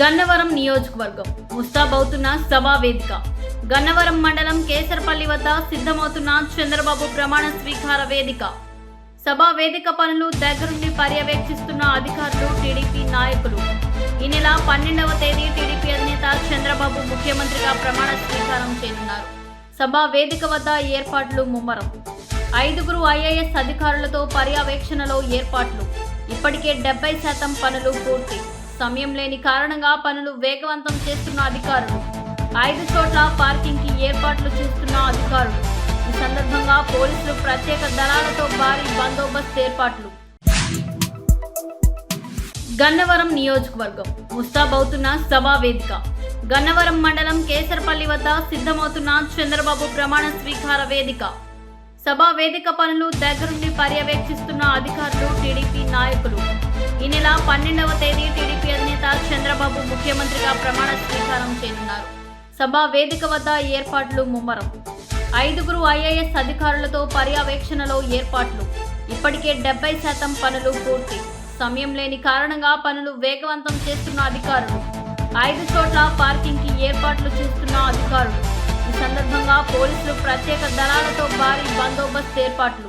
గన్నవరం నియోజకవర్గం ముస్తాబవుతున్న సభా వేదిక. గన్నవరం మండలం కేసరపల్లి వద్ద సిద్ధమవుతున్న చంద్రబాబు ప్రమాణ స్వీకార వేదిక. సభా వేదిక పనులు దగ్గరుండి పర్యవేక్షిస్తున్న అధికారులు టీడీపీ నాయకులు. ఈ నెల పన్నెండవ తేదీ టీడీపీ అధినేత చంద్రబాబు ముఖ్యమంత్రిగా ప్రమాణ స్వీకారం చేయనున్నారు. సభా వేదిక వద్ద ఏర్పాట్లు ముమ్మరం. ఐదుగురు ఐఏఎస్ అధికారులతో పర్యవేక్షణలో ఏర్పాట్లు. ఇప్పటికే డెబ్బై శాతం పనులు పూర్తి. సమయం లేని కారణంగా పనులు వేగవంతం చేస్తున్న అధికారులు. ఐదు చోట్ల పార్కింగ్కి ఏర్పాట్లు చేస్తున్న అధికారులు. ఈ సందర్భంగా పోలీసులు ప్రత్యేక దళాలతో భారీ బందోబస్తు ఏర్పాట్లు. గన్నవరం నియోజకవర్గం ముస్తాబవుతున్న సభా వేదిక. గన్నవరం మండలం కేసరపల్లి వద్ద సిద్ధమవుతున్న చంద్రబాబు ప్రమాణ స్వీకార వేదిక. సభా వేదిక పనులు దగ్గరుండి పర్యవేక్షిస్తున్న అధికారులు టీడీపీ నాయకులు. ఈ నెల పన్నెండవ తేదీ టీడీపీ అధినేత చంద్రబాబు ముఖ్యమంత్రిగా ప్రమాణ స్వీకారం చేయనున్నారు. సభా వేదిక వద్ద ఏర్పాట్లు ముమ్మరం. ఐదుగురు ఐఏఎస్ అధికారులతో పర్యవేక్షణలో ఏర్పాట్లు. ఇప్పటికే డెబ్బై శాతం పనులు పూర్తి. సమయం లేని కారణంగా పనులు వేగవంతం చేస్తున్న అధికారులు. ఐదు చోట్ల పార్కింగ్కి ఏర్పాట్లు చేస్తున్న అధికారులు. పోలీసులు ప్రత్యేక దళాలతో భారీ బందోబస్తు ఏర్పాట్లు.